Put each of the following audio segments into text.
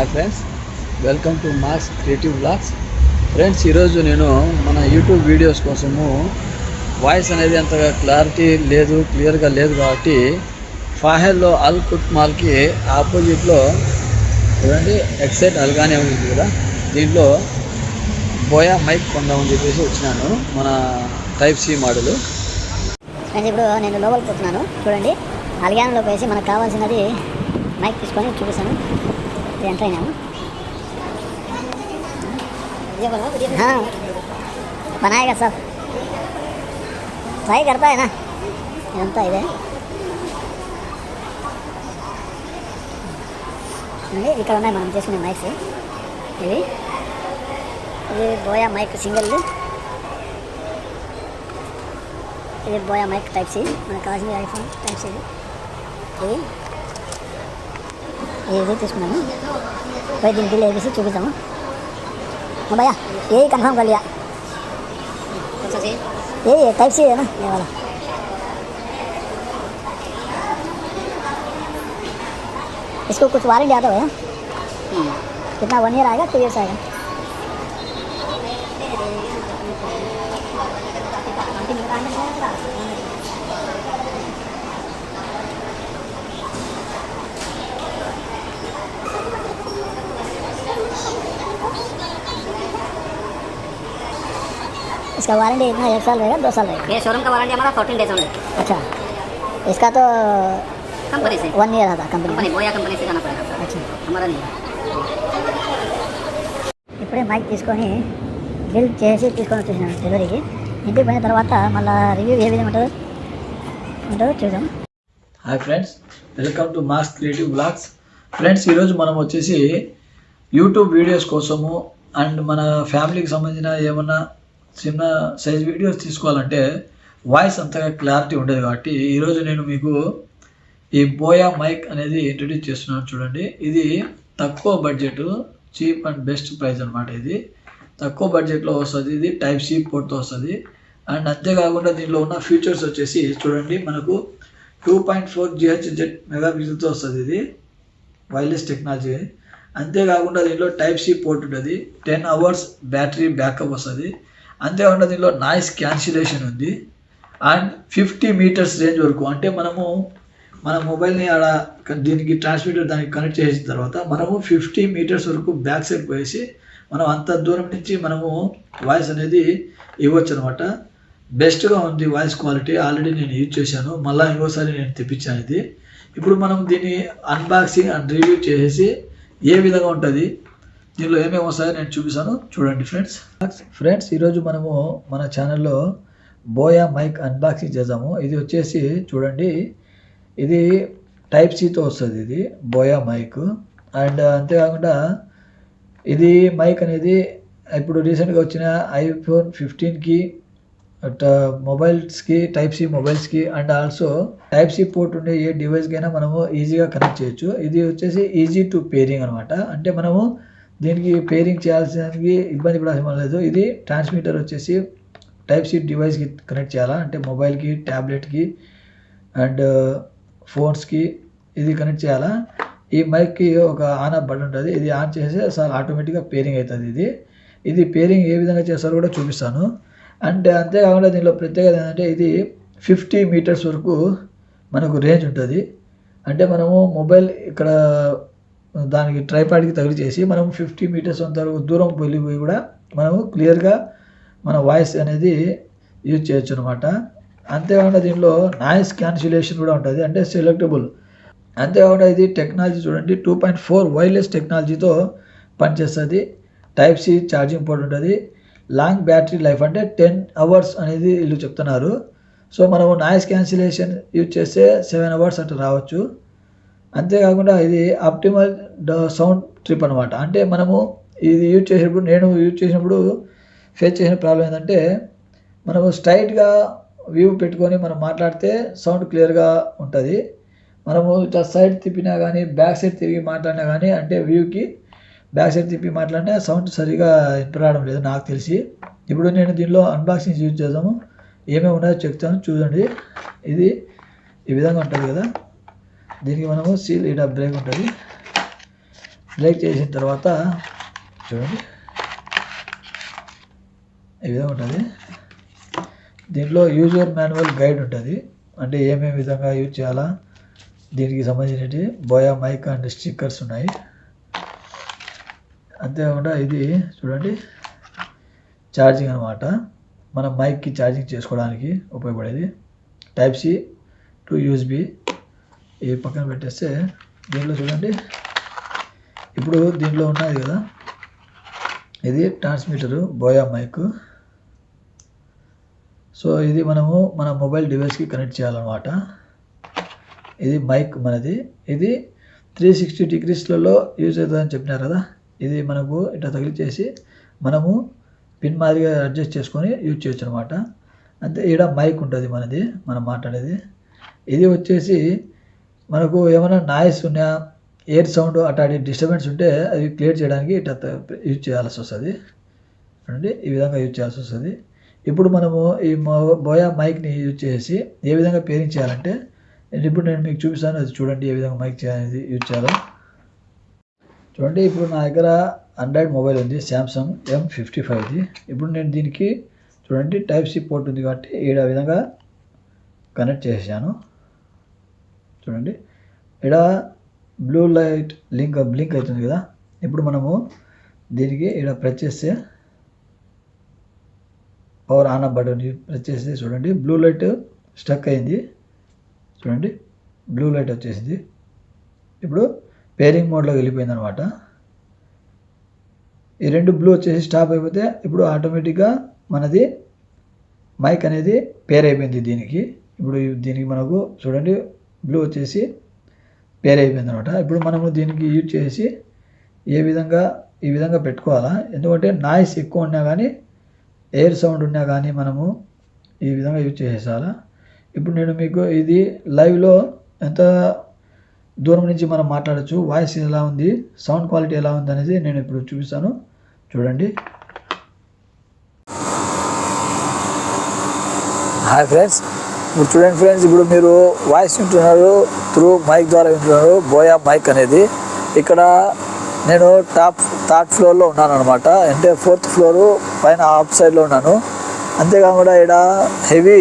Hi friends welcome to mass creative blogs friends ఈరోజు నేను మన యూట్యూబ్ వీడియోస్ కోసము వాయిస్ అనేది అంతగా క్లారిటీ లేదు క్లియర్గా లేదు కాబట్టి ఫాహెల్లో అల్ కుట్ మాల్కి ఆపోజిట్లో చూడండి ఎక్సైట్ అల్గానే ఉంది కదా. దీంట్లో బోయా మైక్ కొందామని చెప్పేసి వచ్చినాను మన టైప్ సి మోడల్. ఫ్రెండ్స్ ఇప్పుడు నేను లోపలికి పోతున్నాను చూడండి అలిగానంలోకి వేసి మనకు కావాల్సినది మైక్ తీసుకొని చూపిస్తాను. ఎంటర్ అయినాము हाँ बनाएगा सब ట్రై करता है ना ఇదంతా ఇదే చూడండి ఇక్కడ ఉన్నాయి మనం చేసుకునే మైక్స్ ఇవి ఇది బోయా మైక్ సింగిల్ ఇది బోయా మైక్ టైప్ సి మనకు కావాల్సింది ఐఫోన్ టైప్ సి ఇది yedi दिन Koydum dil elbisi çok जाऊँ हाँ भैया यही कंफर्म कर लिया यही है टाइप सी है ना ये वाला इसको कुछ वारंटी आता है कितना वन ईयर आएगा टू ईयर्स आएगा इसका वारंटी इतना एक साल रहेगा दो साल रहेगा ये शोरूम का वारंटी हमारा फोर्टीन डेज ओनली अच्छा इसका तो कंपनी से वन ईयर आता कंपनी कंपनी बोया कंपनी से जाना पड़ेगा आपको। अच्छा हमारा नहीं है ఇప్పుడే మైక్ తీసుకొని బిల్ చేసి తీసుకొని వచ్చేసినాను డెలివరీకి ఇంటికి పోయిన తర్వాత మళ్ళీ రివ్యూ ఏ విధంగా ఉంటుందో ఉంటుందో చూద్దాం hi friends welcome to mass creative blogs friends ఈరోజు మనం వచ్చేసి యూట్యూబ్ వీడియోస్ కోసము అండ్ మన ఫ్యామిలీకి సంబంధించిన ఏమన్నా చిన్న సైజ్ వీడియోస్ తీసుకోవాలంటే వాయిస్ అంతగా క్లారిటీ ఉండదు కాబట్టి ఈరోజు నేను మీకు ఈ బోయా మైక్ అనేది ఇంట్రడ్యూస్ చేస్తున్నాను చూడండి. ఇది తక్కువ budget cheap and best price అనమాట ఇది. తక్కువ బడ్జెట్లో వస్తుంది ఇది టైప్ సి పోర్ట్తో వస్తుంది. అండ్ అంతేకాకుండా దీనిలో ఉన్న ఫీచర్స్ వచ్చేసి చూడండి మనకు two point four GH zed mega పిక్సెల్తో వస్తుంది ఇది వైర్లెస్ టెక్నాలజీ అంతేకాకుండా దీనిలో టైప్ సి పోర్ట్ ఉంటుంది టెన్ అవర్స్ బ్యాటరీ బ్యాకప్ వస్తుంది. అంతేకాకుండా దీనిలో నాయిస్ క్యాన్సిలేషన్ ఉంది. అండ్ ఫిఫ్టీ మీటర్స్ రేంజ్ వరకు అంటే మనము మన మొబైల్ని ఆడ దీనికి ట్రాన్స్మిటర్ దానికి కనెక్ట్ చేసిన తర్వాత మనము ఫిఫ్టీ మీటర్స్ వరకు బ్యాక్ సైడ్ పోయేసి మనం అంత దూరం నుంచి మనము వాయిస్ అనేది ఇవ్వచ్చు అనమాట బెస్ట్గా ఉంది వాయిస్ క్వాలిటీ ఆల్రెడీ నేను యూజ్ చేశాను. మళ్ళీ ఇంకోసారి నేను తెప్పించాను ఇది. ఇప్పుడు మనం దీన్ని అన్బాక్సింగ్ అండ్ రివ్యూ చేసేసి ఏ విధంగా ఉంటుంది? దీనిలో ఏమేమి వస్తాయో నేను చూపిస్తాను. చూడండి ఫ్రెండ్స్. ఫ్రెండ్స్ ఈరోజు మనము మన ఛానల్లో బోయా మైక్ అన్బాక్సింగ్ చేద్దాము. ఇది వచ్చేసి చూడండి. ఇది టైప్ సితో వస్తుంది ఇది బోయా మైక్. అండ్ అంతేకాకుండా ఇది మైక్ అనేది ఇప్పుడు రీసెంట్గా వచ్చిన ఐఫోన్ ఫిఫ్టీన్కి మొబైల్స్కి type C మొబైల్స్కి and also type C port ఉండే ఏ డివైస్కైనా మనము ఈజీగా కనెక్ట్ చేయొచ్చు. ఇది వచ్చేసి ఈజీ టు పేరింగ్ అనమాట. అంటే మనము దీనికి పేరింగ్ చేయాల్సినకి ఇబ్బంది పడాల్సిన లేదు. ఇది ట్రాన్స్మిటర్ వచ్చేసి టైప్ సి డివైస్కి కనెక్ట్ చేయాలా? అంటే మొబైల్కి ట్యాబ్లెట్కి అండ్ ఫోన్స్కి ఇది కనెక్ట్ చేయాలా? ఈ మైక్కి ఒక ఆన్ అప్ బటన్ ఉంటుంది. ఇది ఆన్ చేస్తే సార్ ఆటోమేటిక్గా పేరింగ్ అవుతుంది ఇది. ఇది పేరింగ్ ఏ విధంగా చేస్తారో కూడా చూపిస్తాను. అంటే అంతేకాకుండా దీనిలో ప్రత్యేకత ఏంటంటే ఇది ఫిఫ్టీ మీటర్స్ వరకు మనకు రేంజ్ ఉంటుంది. అంటే మనము మొబైల్ ఇక్కడ దానికి ట్రైపాడ్కి తగిలిచేసి మనం ఫిఫ్టీ మీటర్స్ అంత వరకు దూరం వెళ్ళిపోయి కూడా మనము క్లియర్గా మన వాయిస్ అనేది యూజ్ చేయొచ్చు అనమాట అంతేకాకుండా దీనిలో నాయిస్ క్యాన్సిలేషన్ కూడా ఉంటుంది. అంటే సెలెక్టబుల్. అంతేకాకుండా ఇది టెక్నాలజీ చూడండి టూ పాయింట్ ఫోర్ వైర్లెస్ టెక్నాలజీతో పనిచేస్తుంది. టైప్ సి ఛార్జింగ్ పోర్ట్ ఉంటుంది. లాంగ్ బ్యాటరీ లైఫ్ అంటే టెన్ అవర్స్ అనేది వీళ్ళు చెప్తున్నారు. సో మనము నాయిస్ క్యాన్సిలేషన్ యూజ్ చేస్తే సెవెన్ అవర్స్ అట్లా రావచ్చు. అంతేకాకుండా ఇది ఆప్టిమల్ సౌండ్ ట్రిప్ అనమాట అంటే మనము ఇది యూజ్ చేసినప్పుడు నేను యూజ్ చేసినప్పుడు ఫేస్ చేసిన ప్రాబ్లం ఏంటంటే మనము స్ట్రైట్గా వ్యూ పెట్టుకొని మనం మాట్లాడితే సౌండ్ క్లియర్గా ఉంటుంది. మనము సైడ్ తిప్పినా కానీ బ్యాక్ సైడ్ తిరిగి మాట్లాడినా కానీ అంటే వ్యూకి బ్యాక్ సైడ్ తిప్పి మాట్లాడినా సౌండ్ సరిగా వినపడడం లేదు నాకు తెలిసి. ఇప్పుడు నేను దీనిలో అన్బాక్సింగ్ యూజ్ చేద్దాము. ఏమేమి ఉన్నాయో చెప్తాను చూడండి. ఇది ఈ విధంగా ఉంటుంది కదా. దీనికి మనము సీల్ ఇట బ్రేక్ ఉంటుంది. బ్రేక్ చేసిన తర్వాత చూడండి. ఈ విధంగా ఉంటుంది. దీంట్లో యూజర్ మాన్యువల్ గైడ్ ఉంటుంది. అంటే ఏమేమి విధంగా యూజ్ చేయాలా? దీనికి సంబంధించినవి బోయా మైక్ అండ్ స్టిక్కర్స్ ఉన్నాయి. అంతేకాకుండా ఇది చూడండి. ఛార్జింగ్ అనమాట మన మైక్కి ఛార్జింగ్ చేసుకోవడానికి ఉపయోగపడేది. టైప్ సి టు యూఎస్బి ఈ పక్కన పెట్టేస్తే దీంట్లో చూడండి. ఇప్పుడు దీంట్లో ఉన్నది కదా ఇది ట్రాన్స్మిటరు బోయా మైక్ సో ఇది మనము మన మొబైల్ డివైస్కి కనెక్ట్ చేయాలన్నమాట. ఇది మైక్ మనది. ఇది త్రీ సిక్స్టీ డిగ్రీస్లలో యూజ్ అవుతుందని చెప్పినారు కదా ఇది మనకు ఇట్లా తగిలిచేసి మనము పిన్ మాదిరిగా అడ్జస్ట్ చేసుకొని యూజ్ చేయొచ్చు అనమాట అంతే ఈడ మైక్ ఉంటుంది మనది మనం మాట్లాడేది. ఇది వచ్చేసి మనకు ఏమైనా నాయిస్ ఉన్నా ఎయిర్ సౌండ్ అట్లాంటి డిస్టర్బెన్స్ ఉంటే అవి క్లియర్ చేయడానికి ఇట్లా యూజ్ చేయాల్సి వస్తుంది. చూడండి ఈ విధంగా యూజ్ చేయాల్సి వస్తుంది. ఇప్పుడు మనము ఈ మో- బోయా మైక్ని యూజ్ చేసి ఏ విధంగా పేరింగ్ చేయాలంటే ఇప్పుడు నేను మీకు చూపిస్తాను అది చూడండి ఏ విధంగా మైక్ చేయాలి యూజ్ చేయాలో. చూడండి ఇప్పుడు నా దగ్గర ఆండ్రాయిడ్ మొబైల్ ఉంది శాంసంగ్ ఎం ఫిఫ్టీ ఫైవ్ది ఇప్పుడు నేను దీనికి చూడండి టైప్ సి పోర్ట్ ఉంది కాబట్టి ఈ విధంగా కనెక్ట్ చేసాను చూడండి. ఈడ బ్లూ లైట్ లింక్ బ్లింక్ అవుతుంది కదా? ఇప్పుడు మనము దీనికి ఈడ ప్రెస్ చేస్తే power on up button press చేస్తే చూడండి బ్లూ లైట్ స్టక్ అయింది. చూడండి బ్లూ లైట్ వచ్చేసింది. ఇప్పుడు పేరింగ్ మోడ్లోకి వెళ్ళిపోయింది అనమాట ఈ రెండు బ్లూ వచ్చేసి స్టాప్ అయిపోతే ఇప్పుడు ఆటోమేటిక్గా మనది మైక్ అనేది పేర్ అయిపోయింది దీనికి. ఇప్పుడు దీనికి మనకు చూడండి బ్లూ వచ్చేసి పేర్ అయిపోయింది అనమాట. ఇప్పుడు మనము దీనికి యూజ్ చేసి ఏ విధంగా ఈ విధంగా పెట్టుకోవాలా? ఎందుకంటే నాయిస్ ఎక్కువ ఉన్నా కానీ ఎయిర్ సౌండ్ ఉన్నా కానీ మనము ఈ విధంగా యూజ్ చేసేసాలా ఇప్పుడు నేను మీకు ఇది లైవ్లో ఎంత దూరం నుంచి మనం మాట్లాడచ్చు వాయిస్ ఎలా ఉంది సౌండ్ క్వాలిటీ ఎలా ఉంది అనేది నేను ఇప్పుడు చూపిస్తాను. చూడండి. హాయ్ ఫ్రెండ్స్ ఇప్పుడు చూడండి ఫ్రెండ్స్ ఇప్పుడు మీరు వాయిస్ వింటున్నారు త్రూ మైక్ ద్వారా వింటున్నారు బోయా మైక్ అనేది. ఇక్కడ నేను టాప్ థర్డ్ ఫ్లోర్లో ఉన్నాను అనమాట అంటే ఫోర్త్ ఫ్లోర్ పైన ఆఫ్ సైడ్లో ఉన్నాను. అంతేకాకుండా ఇక్కడ హెవీ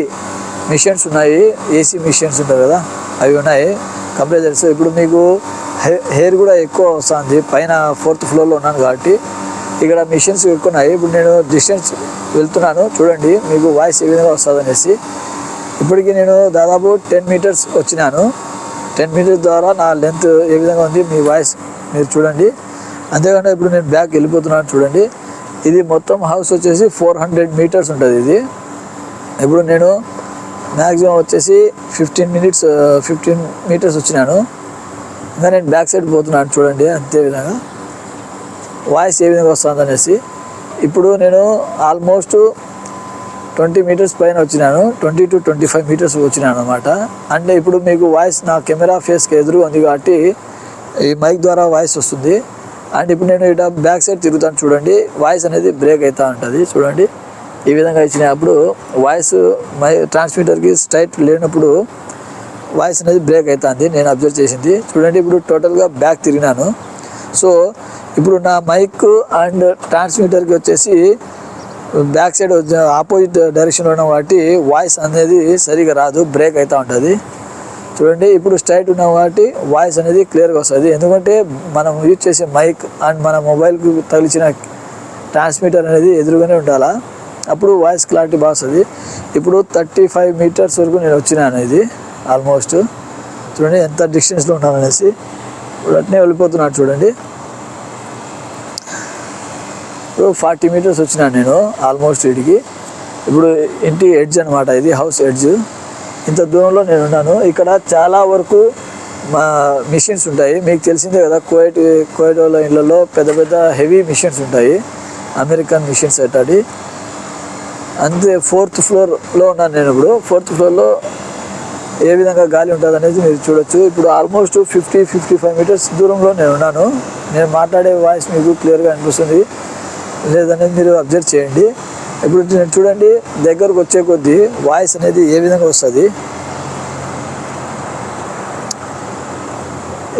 మిషన్స్ ఉన్నాయి. ఏసీ మిషన్స్ ఉంటాయి కదా అవి ఉన్నాయి. కంప్రెసర్స్ ఇప్పుడు మీకు హెయిర్ కూడా ఎక్కువ వస్తుంది. పైన ఫోర్త్ ఫ్లోర్లో ఉన్నాను కాబట్టి ఇక్కడ మిషన్స్ ఎక్కువ ఉన్నాయి. ఇప్పుడు నేను డిస్టెన్స్ వెళ్తున్నాను. చూడండి మీకు వాయిస్ ఏ విధంగా వస్తుంది అనేసి ఇప్పటికి నేను దాదాపు టెన్ మీటర్స్ వచ్చినాను. టెన్ మీటర్స్ ద్వారా నా లెంత్ ఏ విధంగా ఉంది మీ వాయిస్ మీరు చూడండి. అంతేకాకుండా ఇప్పుడు నేను బ్యాక్ వెళ్ళిపోతున్నాను చూడండి. ఇది మొత్తం హౌస్ వచ్చేసి ఫోర్ హండ్రెడ్ మీటర్స్ ఉంటుంది ఇది. ఇప్పుడు నేను మ్యాక్సిమం వచ్చేసి ఫిఫ్టీన్ మినిట్స్ ఫిఫ్టీన్ మీటర్స్ వచ్చినాను. ఇంకా నేను బ్యాక్ సైడ్ పోతున్నాను చూడండి అంతే విధంగా. వాయిస్ ఏ విధంగా వస్తుంది అనేసి ఇప్పుడు నేను ఆల్మోస్ట్ ట్వంటీ మీటర్స్ పైన వచ్చినాను twenty two twenty five meters వచ్చినాను అనమాట అంటే ఇప్పుడు మీకు వాయిస్ నా కెమెరా ఫేస్కి ఎదురు ఉంది కాబట్టి ఈ మైక్ ద్వారా వాయిస్ వస్తుంది. అండ్ ఇప్పుడు నేను ఇట బ్యాక్ సైడ్ తిరుగుతాను చూడండి వాయిస్ అనేది బ్రేక్ అవుతూ ఉంటుంది చూడండి. ఈ విధంగా ఇచ్చినప్పుడు వాయిస్ మై ట్రాన్స్మిటర్కి స్ట్రైట్ లేనప్పుడు వాయిస్ అనేది బ్రేక్ అవుతుంది నేను అబ్జర్వ్ చేసింది. చూడండి ఇప్పుడు టోటల్గా బ్యాక్ తిరిగినాను. సో ఇప్పుడు నా మైక్ అండ్ ట్రాన్స్మిటర్కి వచ్చేసి బ్యాక్ సైడ్ ఆపోజిట్ డైరెక్షన్లో ఉన్న వాటి వాయిస్ అనేది సరిగా రాదు బ్రేక్ అవుతూ ఉంటుంది. చూడండి ఇప్పుడు స్ట్రైట్ ఉన్న వాటి వాయిస్ అనేది క్లియర్గా వస్తుంది. ఎందుకంటే మనం యూజ్ చేసే మైక్ అండ్ మన మొబైల్కి తగిలించిన ట్రాన్స్మిటర్ అనేది ఎదురుగానే ఉండాలా? అప్పుడు వాయిస్ క్లారిటీ బాగా వస్తుంది. ఇప్పుడు థర్టీ ఫైవ్ మీటర్స్ వరకు నేను వచ్చినాను ఇది ఆల్మోస్ట్ చూడండి ఎంత డిస్టెన్స్లో ఉన్నాను అనేసి ఇప్పుడు అట్నే వెళ్ళిపోతున్నాను చూడండి. ఇప్పుడు ఫార్టీ మీటర్స్ వచ్చినాను నేను ఆల్మోస్ట్ వీడికి ఇప్పుడు ఇంటి ఎడ్జ్ అనమాట ఇది హౌస్ ఎడ్జ్. ఇంత దూరంలో నేను ఉన్నాను. ఇక్కడ చాలా వరకు మా మిషన్స్ ఉంటాయి. మీకు తెలిసిందే కదా కోయట్ కోయటోల ఇళ్ళలో పెద్ద పెద్ద హెవీ మిషన్స్ ఉంటాయి. అమెరికన్ మిషన్స్ అట్టాడి అంతే ఫోర్త్ ఫ్లోర్లో ఉన్నాను నేను ఇప్పుడు. ఫోర్త్ ఫ్లోర్లో ఏ విధంగా గాలి ఉంటుంది అనేది మీరు చూడొచ్చు. ఇప్పుడు almost fifty fifty five meters దూరంలో నేను ఉన్నాను. నేను మాట్లాడే వాయిస్ మీకు క్లియర్గా అనిపిస్తుంది. లేదనేది మీరు అబ్జర్వ్ చేయండి. ఇప్పుడు నేను చూడండి దగ్గరకు వచ్చే కొద్దీ వాయిస్ అనేది ఏ విధంగా వస్తుంది?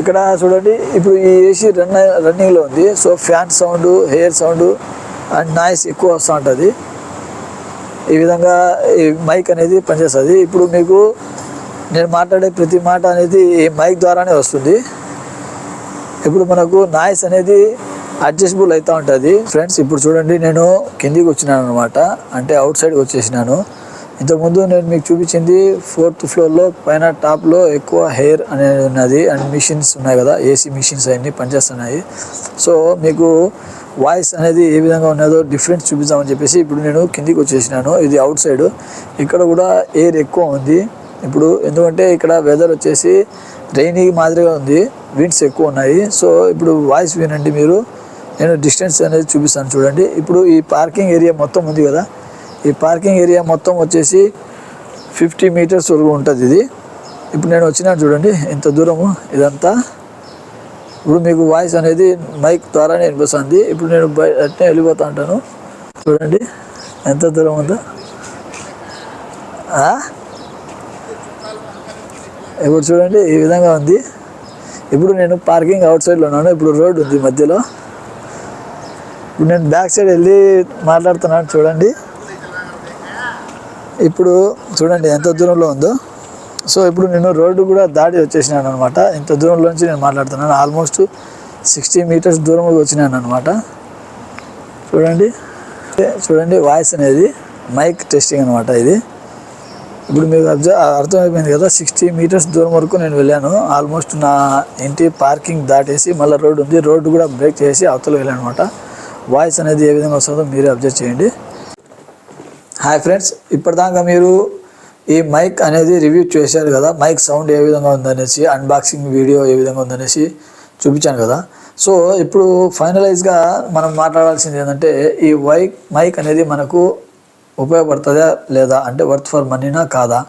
ఇక్కడ చూడండి ఇప్పుడు ఈ ఏసీ రన్ రన్నింగ్లో ఉంది. So fan sound hair sound and noise ఎక్కువ వస్తూ ఉంటుంది. ఈ విధంగా ఈ మైక్ అనేది పనిచేస్తుంది. ఇప్పుడు మీకు నేను మాట్లాడే ప్రతి మాట అనేది ఈ మైక్ ద్వారానే వస్తుంది. ఇప్పుడు మనకు నాయిస్ అనేది అడ్జస్టబుల్ అవుతూ ఉంటుంది. ఫ్రెండ్స్ ఇప్పుడు చూడండి నేను కిందికి వచ్చినాను అనమాట అంటే అవుట్ సైడ్కి వచ్చేసినాను. ఇంతకుముందు నేను మీకు చూపించింది ఫోర్త్ ఫ్లోర్లో పైన టాప్లో ఎక్కువ హెయిర్ అనేది ఉన్నది. అండ్ మిషన్స్ ఉన్నాయి కదా ఏసీ మిషన్స్ అవన్నీ పనిచేస్తున్నాయి. సో మీకు వాయిస్ అనేది ఏ విధంగా ఉన్నదో డిఫరెన్స్ చూపిద్దామని చెప్పేసి ఇప్పుడు నేను కిందికి వచ్చేసినాను. ఇది అవుట్ సైడ్. ఇక్కడ కూడా ఎయిర్ ఎక్కువ ఉంది. ఇప్పుడు ఎందుకంటే ఇక్కడ వెదర్ వచ్చేసి రెయినీ మాదిరిగా ఉంది. విండ్స్ ఎక్కువ ఉన్నాయి. సో ఇప్పుడు వాయిస్ వినండి మీరు. నేను డిస్టెన్స్ అనేది చూపిస్తాను చూడండి. ఇప్పుడు ఈ పార్కింగ్ ఏరియా మొత్తం ఉంది కదా. ఈ పార్కింగ్ ఏరియా మొత్తం వచ్చేసి ఫిఫ్టీ మీటర్స్ వరకు ఉంటుంది ఇది. ఇప్పుడు నేను వచ్చినాను చూడండి ఇంత దూరము ఇదంతా. ఇప్పుడు మీకు వాయిస్ అనేది మైక్ ద్వారానే వినిపిస్తుంది. ఇప్పుడు నేను అట్నే వెళ్ళిపోతా ఉంటాను. చూడండి ఎంత దూరం ఉందో. ఇప్పుడు చూడండి ఈ విధంగా ఉంది. ఇప్పుడు నేను పార్కింగ్ అవుట్ సైడ్లో ఉన్నాను. ఇప్పుడు రోడ్ ఉంది మధ్యలో. ఇప్పుడు నేను బ్యాక్ సైడ్ వెళ్ళి మాట్లాడుతున్నాను చూడండి. ఇప్పుడు చూడండి ఎంత దూరంలో ఉందో. సో ఇప్పుడు నేను రోడ్డు కూడా దాటి వచ్చేసినాను అనమాట ఇంత దూరంలో నుంచి నేను మాట్లాడుతున్నాను. ఆల్మోస్ట్ సిక్స్టీ మీటర్స్ దూరం వచ్చినాను అనమాట చూడండి. చూడండి వాయిస్ అనేది మైక్ టెస్టింగ్ అనమాట ఇది. ఇప్పుడు మీకు అబ్జ అర్థమైపోయింది కదా సిక్స్టీ మీటర్స్ దూరం వరకు నేను వెళ్ళాను. ఆల్మోస్ట్ నా ఇంటి పార్కింగ్ దాటేసి మళ్ళీ రోడ్డు ఉంది. రోడ్డు కూడా బ్రేక్ చేసి అవతల వెళ్ళాను అనమాట వాయిస్ అనేది ఏ విధంగా వస్తుందో మీరే అబ్జర్వ్ చేయండి. హాయ్ ఫ్రెండ్స్ ఇప్పటిదాకా మీరు ఈ మైక్ అనేది రివ్యూ చేశారు కదా మైక్ సౌండ్ ఏ విధంగా ఉందనేసి అన్బాక్సింగ్ వీడియో ఏ విధంగా ఉందనేసి చూపించాను కదా. సో ఇప్పుడు ఫైనలైజ్గా మనం మాట్లాడాల్సింది ఏంటంటే ఈ వైక్ మైక్ అనేది మనకు ఉపయోగపడుతుందా లేదా అంటే వర్త్ ఫర్ మనీనా కాదా?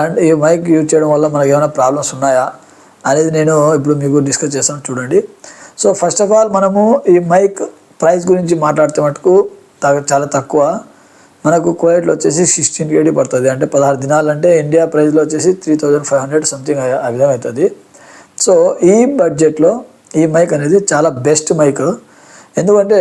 అండ్ ఈ మైక్ యూజ్ చేయడం వల్ల మనకి ఏమైనా ప్రాబ్లమ్స్ ఉన్నాయా? అనేది నేను ఇప్పుడు మీకు డిస్కస్ చేస్తాను చూడండి. సో ఫస్ట్ ఆఫ్ ఆల్ మనము ఈ మైక్ ప్రైస్ గురించి మాట్లాడితే మటుకు చాలా తక్కువ. మనకు కోయట్లో వచ్చేసి సిక్స్టీన్ కేడీ పడుతుంది. అంటే పదహారు దినాలు అంటే ఇండియా ప్రైస్లో వచ్చేసి three thousand five hundred something ఆ విధంగా అవుతుంది సో ఈ బడ్జెట్లో ఈ మైక్ అనేది చాలా బెస్ట్ మైక్. ఎందుకంటే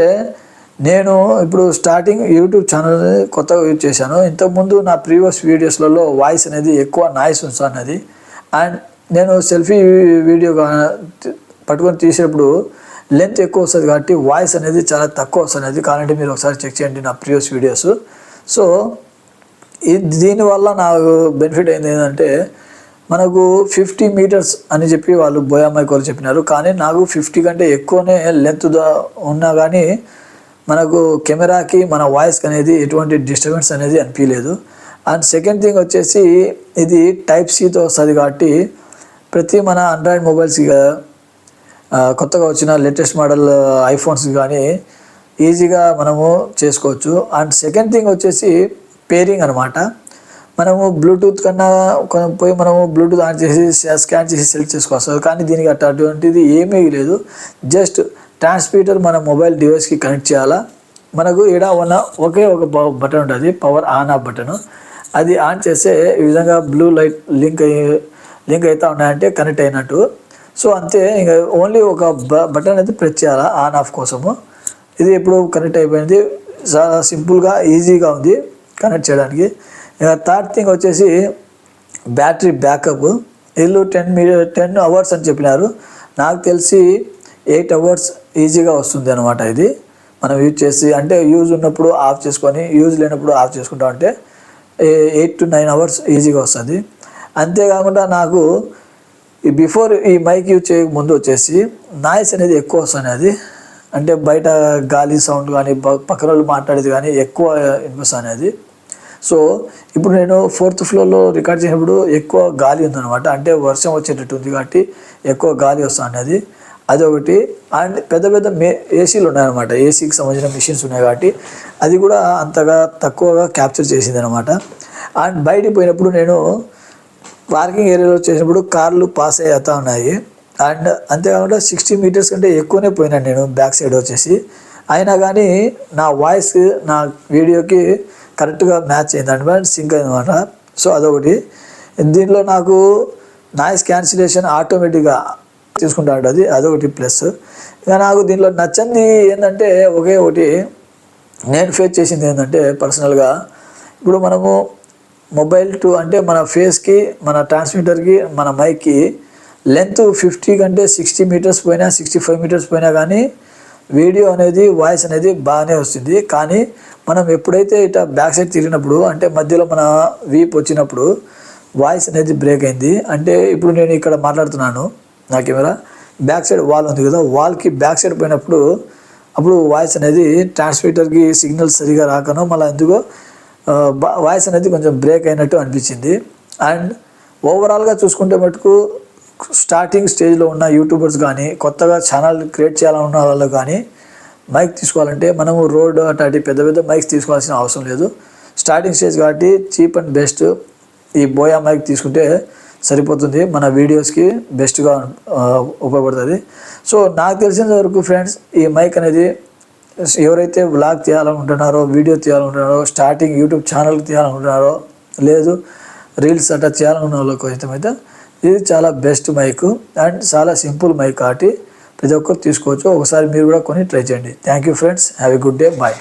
నేను ఇప్పుడు స్టార్టింగ్ యూట్యూబ్ ఛానల్ కొత్తగా యూజ్ చేశాను. ఇంతకుముందు నా ప్రీవియస్ వీడియోస్లలో వాయిస్ అనేది ఎక్కువ నాయిస్ అన్నది. అండ్ నేను సెల్ఫీ వీడియో పట్టుకొని తీసేటప్పుడు లెంత్ ఎక్కువ వస్తుంది కాబట్టి వాయిస్ అనేది చాలా తక్కువ వస్తుంది కావాలంటే మీరు ఒకసారి చెక్ చేయండి నా ప్రీవియస్ వీడియోస్ సో దీనివల్ల నాకు బెనిఫిట్ అయింది ఏంటంటే మనకు ఫిఫ్టీ మీటర్స్ అని చెప్పి వాళ్ళు బోయామ్మాయి కోరు చెప్పినారు. కానీ నాకు ఫిఫ్టీ కంటే ఎక్కువనే లెంత్ ఉన్నా కానీ మనకు కెమెరాకి మన వాయిస్కి అనేది ఎటువంటి డిస్టర్బెన్స్ అనేది అనిపించలేదు అండ్ సెకండ్ థింగ్ వచ్చేసి ఇది టైప్ సీతో వస్తుంది కాబట్టి ప్రతి మన ఆండ్రాయిడ్ మొబైల్స్ కొత్తగా వచ్చిన లేటెస్ట్ మోడల్ ఐఫోన్స్ కానీ ఈజీగా మనము చేసుకోవచ్చు. అండ్ సెకండ్ థింగ్ వచ్చేసి పేరింగ్ అనమాట మనము బ్లూటూత్ కన్నా పోయి మనము బ్లూటూత్ ఆన్ చేసి స్కాన్ చేసి సెలెక్ట్ చేసుకోవచ్చు కానీ దీనికి అటువంటిది ఏమీ లేదు. జస్ట్ ట్రాన్స్మీటర్ మన మొబైల్ డివైస్కి కనెక్ట్ చేయాలా. మనకు ఈడ ఉన్న ఒకే ఒక బటన్ ఉంటుంది. పవర్ ఆన్ ఆఫ్ బటన్ అది ఆన్ చేస్తే ఈ విధంగా బ్లూ లైట్ లింక్ అయ్యి లింక్ అవుతా ఉన్నాయంటే కనెక్ట్ అయినట్టు. సో అంతే ఇంకా ఓన్లీ ఒక బ- బటన్ అయితే ప్రెస్ చేయాలా ఆన్ ఆఫ్ కోసము. ఇది ఇప్పుడు కనెక్ట్ అయిపోయింది. చాలా సింపుల్గా ఈజీగా ఉంది కనెక్ట్ చేయడానికి. ఇక థర్డ్ థింగ్ వచ్చేసి బ్యాటరీ బ్యాకప్ వీళ్ళు టెన్ మీ టెన్ అవర్స్ అని చెప్పినారు. నాకు తెలిసి ఎయిట్ అవర్స్ ఈజీగా వస్తుంది అనమాట ఇది. మనం యూజ్ చేసి అంటే యూజ్ ఉన్నప్పుడు ఆఫ్ చేసుకొని యూజ్ లేనప్పుడు ఆఫ్ చేసుకుంటాం అంటే ఎయిట్ టు నైన్ అవర్స్ ఈజీగా వస్తుంది. అంతేకాకుండా నాకు ఈ బిఫోర్ ఈ మైక్ యూజ్ చేయక ముందు వచ్చేసి నాయిస్ అనేది ఎక్కువ వస్తుంది అది. అంటే బయట గాలి సౌండ్ కానీ పక్కన వాళ్ళు మాట్లాడేది కానీ ఎక్కువ వినిపిస్తుంది అది. సో ఇప్పుడు నేను ఫోర్త్ ఫ్లోర్లో రికార్డ్ చేసినప్పుడు ఎక్కువ గాలి ఉందన్నమాట. అంటే వర్షం వచ్చేటట్టు ఉంది కాబట్టి ఎక్కువ గాలి వస్తుంది అది. అదొకటి. అండ్ పెద్ద పెద్ద మే ఏసీలు ఉన్నాయన్నమాట. ఏసీకి సంబంధించిన మిషన్స్ ఉన్నాయి కాబట్టి అది కూడా అంతగా తక్కువగా క్యాప్చర్ చేసింది అనమాట అండ్ బయటికి పోయినప్పుడు నేను పార్కింగ్ ఏరియాలో చేసినప్పుడు కార్లు పాస్ అవుతా ఉన్నాయి. అండ్ అంతేకాకుండా సిక్స్టీ మీటర్స్ కంటే ఎక్కువనే పోయినాను నేను బ్యాక్ సైడ్ వచ్చేసి. అయినా కానీ నా వాయిస్ నా వీడియోకి కరెక్ట్గా మ్యాచ్ అయింది అనమాట సింక్ అయిందన్నమాట సో అదొకటి. దీనిలో నాకు నాయిస్ క్యాన్సిలేషన్ ఆటోమేటిక్గా తీసుకుంటాడు అది అదొకటి ప్లస్. ఇక నాకు దీనిలో నచ్చింది ఏంటంటే ఒకే ఒకటి. నేను ఫేస్ చేసింది ఏంటంటే పర్సనల్గా. ఇప్పుడు మనము మొబైల్ టు అంటే మన ఫేస్కి మన ట్రాన్స్మిటర్కి మన మైక్కి లెంత్ ఫిఫ్టీ కంటే సిక్స్టీ మీటర్స్ పోయినా సిక్స్టీ ఫైవ్ మీటర్స్ పోయినా కానీ వీడియో అనేది వాయిస్ అనేది బాగానే వస్తుంది. కానీ మనం ఎప్పుడైతే ఇట్లా బ్యాక్ సైడ్ తిరిగినప్పుడు అంటే మధ్యలో మన వీప్ వచ్చినప్పుడు వాయిస్ అనేది బ్రేక్ అయింది. అంటే ఇప్పుడు నేను ఇక్కడ మాట్లాడుతున్నాను నా కెమెరా. బ్యాక్ సైడ్ వాల్ ఉంది కదా వాల్కి బ్యాక్ సైడ్ పోయినప్పుడు అప్పుడు వాయిస్ అనేది ట్రాన్స్మిటర్కి సిగ్నల్ సరిగా రాకను మళ్ళీ ఎందుకో వాయిస్ అనేది కొంచెం బ్రేక్ అయినట్టు అనిపించింది. అండ్ ఓవరాల్గా చూసుకుంటే మటుకు స్టార్టింగ్ స్టేజ్లో ఉన్న యూట్యూబర్స్ కానీ కొత్తగా ఛానల్ క్రియేట్ చేయాలనుకున్న వాళ్ళు కానీ మైక్ తీసుకోవాలంటే మనము రోడ్ అట్లాంటి పెద్ద పెద్ద మైక్స్ తీసుకోవాల్సిన అవసరం లేదు. స్టార్టింగ్ స్టేజ్ కాబట్టి చీప్ అండ్ బెస్ట్ ఈ బోయా మైక్ తీసుకుంటే సరిపోతుంది. మన వీడియోస్కి బెస్ట్గా ఉపయోగపడుతుంది. సో నాకు తెలిసినంత వరకు ఫ్రెండ్స్ ఈ మైక్ అనేది ఎవరైతే వ్లాగ్ తీయాలనుకుంటున్నారో వీడియో తీయాలనుకుంటున్నారో స్టార్టింగ్ యూట్యూబ్ ఛానల్ తీయాలనుకుంటున్నారో లేదు రీల్స్ అట్లా చేయాలనుకున్న వాళ్ళకి అయితే ఇది చాలా బెస్ట్ మైక్ అండ్ చాలా సింపుల్ మైక్ కాబట్టి ప్రతి ఒక్కరు తీసుకోవచ్చు. ఒకసారి మీరు కూడా కొని ట్రై చేయండి. Thank you friends have a good day bye